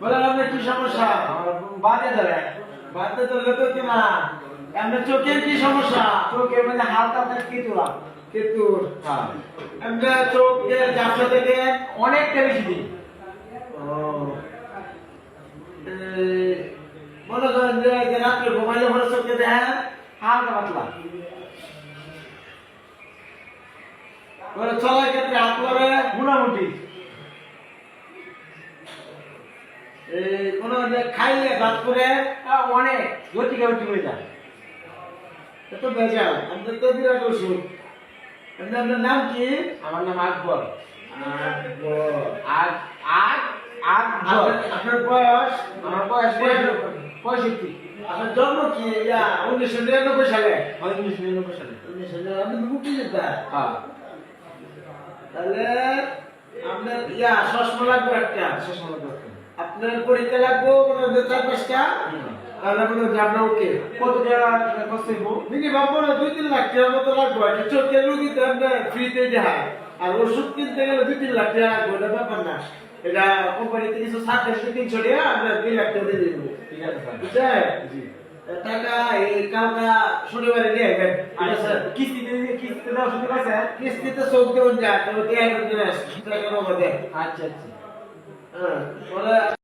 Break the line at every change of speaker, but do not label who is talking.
বলেন আপনার কি সমস্যা?
বাজে ধরে।
বাড়তে তো লোক কি না। আপনার চোখের কি সমস্যা?
চোখের মধ্যে হালকা হালকা কি তোলা
কিন্তু
হ্যাঁ।
আপনার চোখে যাত্রা থেকে
অনেকটা বেশি দিন।
মনে করেন যে রাত্রে ঘুমাইলে পরে চোখে দেখেন
হালকা পাতলা।
চলার ক্ষেত্রে হাত করে
মোটামুটি।
মনে খাইলে ভাত করে
অনেক। গতি গতি হয়ে যায়
এত বেজাল। আমাদের তো বিরাট ওষুধ আপনার নাম কি?
আমার নাম আকবর।
আপনার বয়স?
আমার বয়স পঁয়ষট্টি।
আপনার জন্ম কি? ইয়া উনিশশো নিরানব্বই সালে।
উনিশশো নিরানব্বই সালে।
উনিশশো নিরানব্বই মুক্তিযোদ্ধা
হ্যাঁ।
তাহলে আপনার ইয়া চশমা লাগবে একটা।
করতে
আপনার পরীক্ষা লাগবে কোনো চার পাঁচটা তাহলে আপনার ওকে
কত টাকা কষ্ট
মিনিমাম পরে দুই তিন লাখ টাকার মতো লাগবে। একটা চোখের রুগীতে আপনার ফ্রিতে দেখায় আর ওষুধ কিনতে গেলে দুই তিন লাখ টাকা লাগবে এটা ব্যাপার না। এটা কোম্পানিতে কিছু সাত দেড়শো তিনশো টাকা দুই লাখ টাকা দিয়ে দেবো।
ঠিক আছে স্যার। জি।
টাকা এই কালকা শনিবারে নিয়ে আসবেন।
আচ্ছা কিস্তিতে কিস্তিতে সুযোগ আছে
কিস্তিতে চোখ দেবেন যা তবে দেয়
আচ্ছা আচ্ছা।
হ্যাঁ